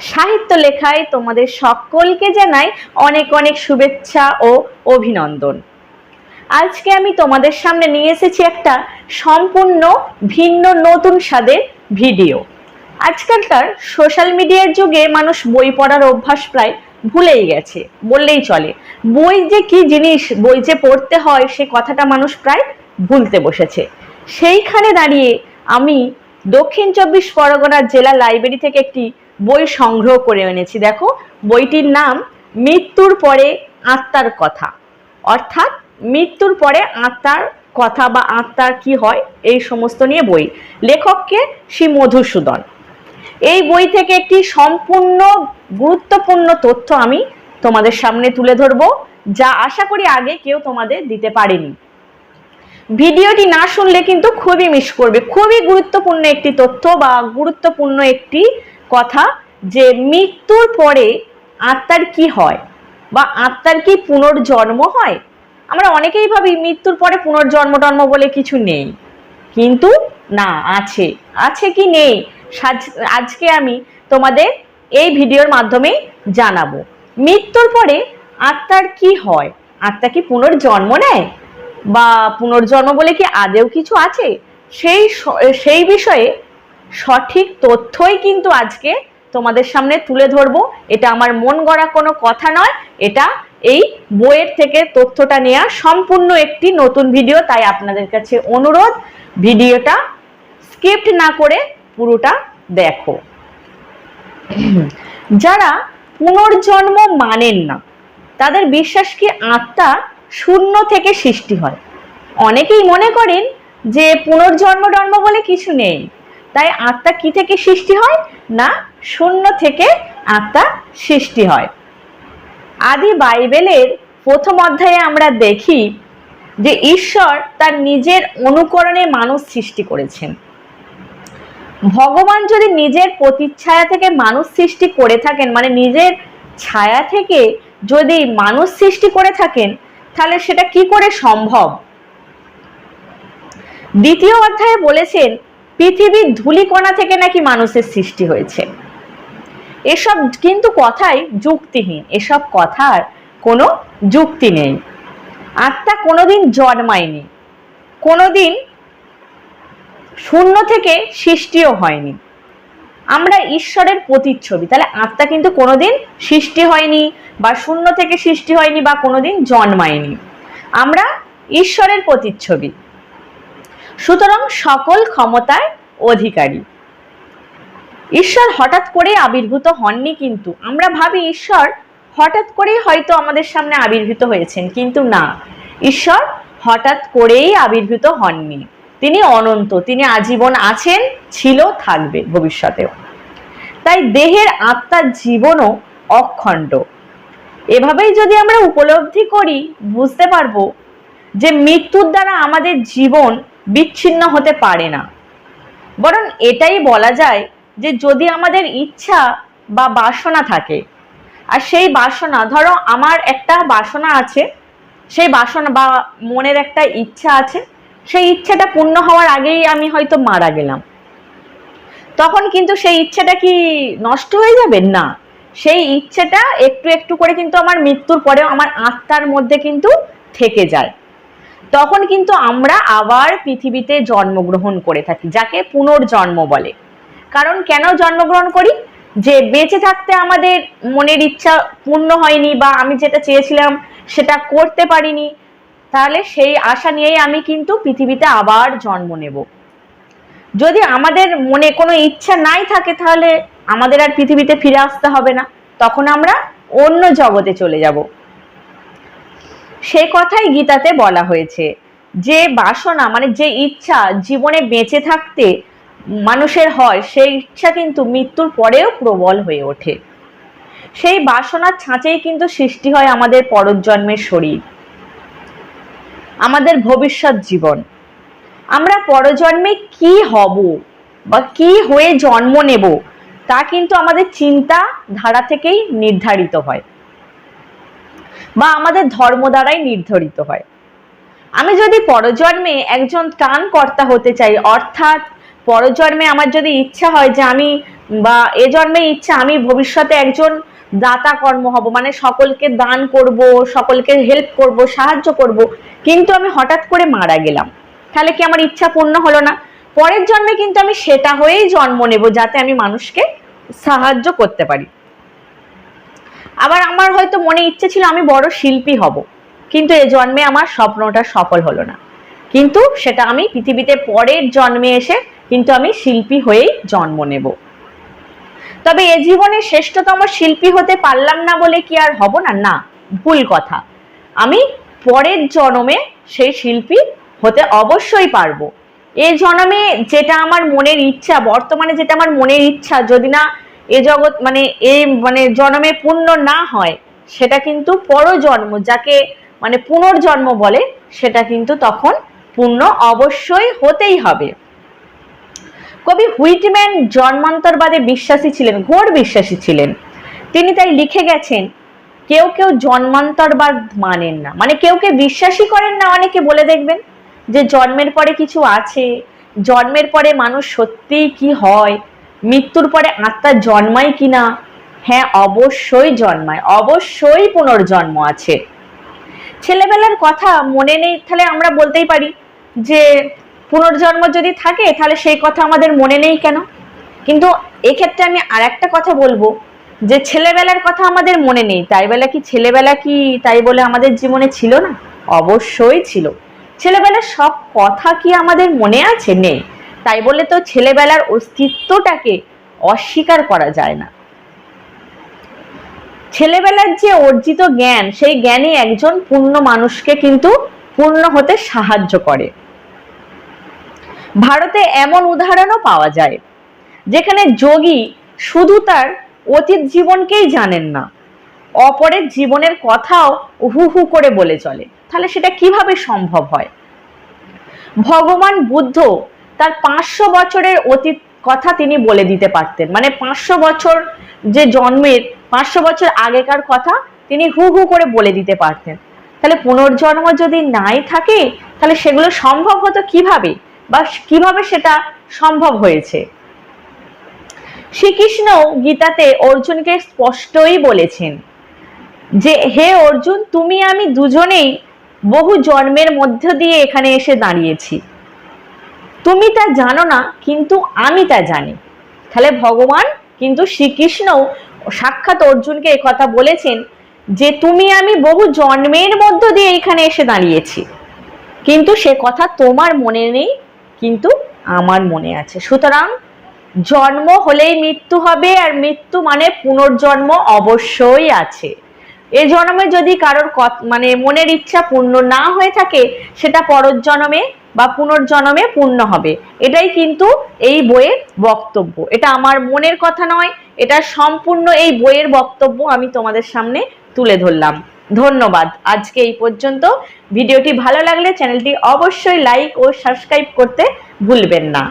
সাহিত্য লেখায় তোমাদের সকলকে জানাই অনেক অনেক শুভেচ্ছা ও অভিনন্দন। আজকে আমি তোমাদের সামনে নিয়ে এসেছি একটা সম্পূর্ণ, ভিন্ন, নতুন স্বাদের ভিডিও। আজকালকার সোশ্যাল মিডিয়ার যুগে মানুষ বই পড়ার অভ্যাস প্রায় ভুলেই গেছে, বললেই চলে। বই যে কি জিনিস, বই যে পড়তে হয়, সে কথাটা মানুষ প্রায় ভুলতে বসেছে। সেইখানে দাঁড়িয়ে আমি দক্ষিণ চব্বিশ পরগনার জেলা লাইব্রেরি থেকে একটি বই সংগ্রহ করে এনেছি। দেখো, বইটির নাম মৃত্যুর পরে আত্মার কথা। অর্থাৎ মৃত্যুর পরে আত্মার কথা বা আত্মার কি হয়? এই সমস্ত নিয়ে বই। লেখককে শ্রী মধুসূদন। এই বই থেকে একটি সম্পূর্ণ গুরুত্বপূর্ণ তথ্য আমি তোমাদের সামনে তুলে ধরবো, যা আশা করি আগে কেউ তোমাদের দিতে পারেনি। ভিডিওটি না শুনলে কিন্তু খুবই মিস করবে। খুবই গুরুত্বপূর্ণ একটি তথ্য বা গুরুত্বপূর্ণ একটি কথা যে মৃত্যুর পরে আত্মার কি হয় বা আত্মার কি পুনর্জন্ম হয়? আমরা অনেকেই ভাবি মৃত্যুর পরে পুনর্জন্ম টন্ম বলে কিছু নেই। কিন্তু না, আছে। আছে কি নেই? আজকে আমি তোমাদের এই ভিডিওর মাধ্যমে জানাব। মৃত্যুর পরে আত্মার কি হয়? আত্মা কি পুনর্জন্ম নেয়? বা পুনর্জন্ম বলে কি আদেও কিছু আছে? সেই সেই বিষয়ে সঠিক তথ্যই কিন্তু আজকে তোমাদের সামনে তুলে ধরবো। এটা আমার মন গড়া কোনো কথা নয়, এটা এই বইয়ের থেকে তথ্যটা নেওয়া সম্পূর্ণ একটি নতুন ভিডিও, তাই আপনাদের কাছে অনুরোধ, ভিডিওটা স্কিপ্ট না করে পুরোটা দেখো। যারা পুনর্জন্ম মানেন না, তাদের বিশ্বাস কি আত্মা শূন্য থেকে সৃষ্টি হয়? অনেকেই মনে করেন যে পুনর্জন্ম জন্ম বলে কিছু নেই। তাই আত্মা কি থেকে সৃষ্টি হয়? না, শূন্য থেকে আত্মা সৃষ্টি হয়। আদি বাইবেলের প্রথম অধ্যায়ে আমরা দেখি যে ঈশ্বর তার নিজের অনুকরণে মানুষ সৃষ্টি করেছেন। ভগবান যদি নিজের প্রতিচ্ছায়া থেকে মানুষ সৃষ্টি করে থাকেন মানে নিজের ছায়া থেকে যদি মানুষ সৃষ্টি করে থাকেন, তাহলে সেটা কি করে সম্ভব? দ্বিতীয় অধ্যায়ে বলেছেন পৃথিবীর ধূলিকণা থেকে নাকি মানুষের সৃষ্টি হয়েছে। এসব কিন্তু কথাই যুক্তিহীন, এসব কথার কোনো যুক্তি নেই। আত্মা কোনোদিন জন্মায়নি, কোনোদিন শূন্য থেকে সৃষ্টিও হয়নি। আমরা ঈশ্বরের প্রতিচ্ছবি, তাহলে আত্মা কিন্তু কোনোদিন সৃষ্টি হয়নি বা শূন্য থেকে সৃষ্টি হয়নি বা কোনোদিন জন্মায়নি। আমরা ঈশ্বরের প্রতিচ্ছবি। সুতরাং সকল ক্ষমতার অধিকারী। ঈশ্বর হঠাৎ করে আবির্ভূত হননি কিন্তু। আমরা ভাবি ঈশ্বর হঠাৎ করেই হয়তো আমাদের সামনে আবির্ভূত হয়েছেন, কিন্তু না। ঈশ্বর হঠাৎ করেই আবির্ভূত হননি। তিনি অনন্ত, তিনি আজীবন আছেন, ছিল, থাকবে ভবিষ্যতেও। তাই দেহের আত্মার জীবনও অখণ্ড। এভাবেই যদি আমরা উপলব্ধি করি, বুঝতে পারব যে মৃত্যুর দ্বারা আমাদের জীবন বিচ্ছিন্ন হতে পারে না। বরং এটাই বলা যায় যে যদি আমাদের ইচ্ছা বা বাসনা থাকে, আর সেই বাসনা, ধরো আমার একটা বাসনা আছে, সেই বাসনা বা মনের একটা ইচ্ছা আছে, সেই ইচ্ছাটা পূর্ণ হওয়ার আগেই আমি হয়তো মারা গেলাম। তখন কিন্তু সেই ইচ্ছাটা কি নষ্ট হয়ে যাবে? না। সেই ইচ্ছেটা একটু একটু করে কিন্তু আমার মৃত্যুর পরেও আমার আত্মার মধ্যে কিন্তু থেকে যায়। তখন কিন্তু আমরা আবার পৃথিবীতে জন্মগ্রহণ করে থাকি, যাকে পুনর্জন্ম বলে। কারণ কেন জন্মগ্রহণ করি? যে বেঁচে থাকতে আমাদের মনের ইচ্ছা পূর্ণ হয়নি বা আমি যেটা চেয়েছিলাম সেটা করতে পারিনি, তাহলে সেই আশা নিয়েই আমি কিন্তু পৃথিবীতে আবার জন্ম নেব। যদি আমাদের মনে কোনো ইচ্ছা নাই থাকে, তাহলে আমাদের আর পৃথিবীতে ফিরে আসতে হবে না। তখন আমরা অন্য জগতে চলে যাব। সেই কথাই গীতাতে বলা হয়েছে। যে বাসনা মানে যে ইচ্ছা জীবনে বেঁচে থাকতে মানুষের হয়, সেই ইচ্ছা কিন্তু মৃত্যুর পরেও প্রবল হয়ে ওঠে। সেই বাসনার ছাঁচেই কিন্তু সৃষ্টি হয় আমাদের পরজন্মের শরীর, আমাদের ভবিষ্যৎ জীবন। আমরা পরজন্মে কি হব বা কি হয়ে জন্ম নেব, তা কিন্তু আমাদের চিন্তা ধারা থেকেই নির্ধারিত হয়। বা আমাদের ধর্ম দ্বারাই নির্ধারিত হয়। আমি যদি পরজন্মে একজন ত্রাণ কর্তা হতে চাই, অর্থাৎ পরজন্মে আমার যদি ইচ্ছা হয় যে আমি বা এ জন্মে ইচ্ছা আমি ভবিষ্যতে একজন দাতা কর্ম হব মানে সকলকে দান করব, সকলকে হেল্প করব, সাহায্য করব, কিন্তু আমি হঠাৎ করে মারা গেলাম, তাহলে কি আমার ইচ্ছা পূর্ণ হলো না? পরের জন্মে কিন্তু আমি সেটা হয়েই জন্ম নেব, যাতে আমি মানুষকে সাহায্য করতে পারি। আবার আমার হয়তো মনে ইচ্ছে ছিল আমি বড় শিল্পী হব, কিন্তু এ জন্মে আমার স্বপ্নটা সফল হলো না। কিন্তু সেটা আমি পৃথিবীতে পরের জন্মে এসে কিন্তু আমি শিল্পী হয়েই জন্ম নেব। তবে এ জীবনে শ্রেষ্ঠতম শিল্পী হতে পারলাম না বলে কি আর হব না? না, ভুল কথা। আমি পরের জন্মে সেই শিল্পী হতে অবশ্যই পারব। এ জন্মে যেটা আমার মনের ইচ্ছা, বর্তমানে যেটা আমার মনের ইচ্ছা, যদি না এ জগৎ মানে এই মানে জন্মে পূর্ণ না হয়, সেটা কিন্তু পরজন্ম, যাকে মানে পুনর্জন্ম বলে, সেটা কিন্তু তখন পূর্ণ অবশ্যই হতেই হবে। কবি হুইটম্যান জন্মান্তরবাদে বিশ্বাসী ছিলেন, ঘোর বিশ্বাসী ছিলেন। তিনি তাই লিখে গেছেন, কেউ কেউ জন্মান্তরবাদ মানেন না। মানে কেউ কেউ বিশ্বাসই করেন না, অনেকে বলে দেখবেন, যে জন্মের পরে কিছু আছে, জন্মের পরে মানুষ সত্যিই কি হয় মৃত্যুর পরে আত্মা জন্মায় কি না হ্যাঁ অবশ্যই জন্মায়, অবশ্যই পুনর্জন্ম আছে। ছেলেবেলার কথা মনে নেই, তাহলে আমরা বলতেই পারি যে পুনর্জন্ম যদি থাকে, তাহলে সেই কথা আমাদের মনে নেই কেন? কিন্তু এক্ষেত্রে আমি আর একটা কথা বলব, যে ছেলেবেলার কথা আমাদের মনে নেই। তাই বেলা কি ছেলেবেলা কি তাই বলে আমাদের জীবনে ছিল না? অবশ্যই ছিল। ছেলেবেলার সব কথা কি আমাদের মনে আছে? নেই। তাই বলে তো ছেলেবেলার অস্তিত্বটাকে অস্বীকার করা যায় না। ছেলেবেলার যে অর্জিত জ্ঞান, সেই জ্ঞানই একজন পূর্ণ মানুষকে কিন্তু পূর্ণ হতে সাহায্য করে। ভারতে এমন উদাহরণও পাওয়া যায়, যেখানে যোগী শুধু তার অতীত জীবনকেই জানেন না, অপরের জীবনের কথাও হু হু করে বলে চলে। তাহলে সেটা কীভাবে সম্ভব হয়? ভগবান বুদ্ধ তার পাঁচশো বছরের অতীত কথা তিনি বলে দিতে পারতেন। মানে পাঁচশো বছর যে জন্মের, পাঁচশো বছর আগেকার কথা তিনি হু হু করে বলে দিতে পারতেন। তাহলে পুনর্জন্ম যদি নাই থাকে, তাহলে সেগুলো সম্ভব হতো কীভাবে? বা কীভাবে সেটা সম্ভব হয়েছে? শ্রীকৃষ্ণ গীতাতে অর্জুনকে স্পষ্টই বলেছেন যে, হে অর্জুন, তুমি আমি দুজনেই বহু জন্মের মধ্য দিয়ে এখানে এসে দাঁড়িয়েছি। তুমি তা জানো না, কিন্তু আমি তা জানি। তাহলে ভগবান কিন্তু শ্রীকৃষ্ণ সাক্ষাৎ অর্জুনকে কথা বলেছেন যে তুমি আমি বহু জন্মের মধ্য দিয়ে এখানে এসে দাঁড়িয়েছি। কিন্তু সে কথা তোমার মনে নেই, কিন্তু আমার মনে আছে। সুতরাং জন্ম হলেই মৃত্যু হবে, আর মৃত্যু মানে পুনর্জন্ম অবশ্যই আছে। এ জন্মে যদি কারোর মানে মনের ইচ্ছা পূর্ণ না হয়ে থাকে, সেটা পরের জন্মে বা পুনর্জন্মে পূর্ণ হবে। এটাই কিন্তু এই বইয়ের বক্তব্য। এটা আমার মনের কথা নয়, এটা সম্পূর্ণ এই বইয়ের বক্তব্য আমি তোমাদের সামনে তুলে ধরলাম। ধন্যবাদ। আজকে এই পর্যন্ত। ভিডিওটি ভালো লাগলে চ্যানেলটি অবশ্যই লাইক ও সাবস্ক্রাইব করতে ভুলবেন না।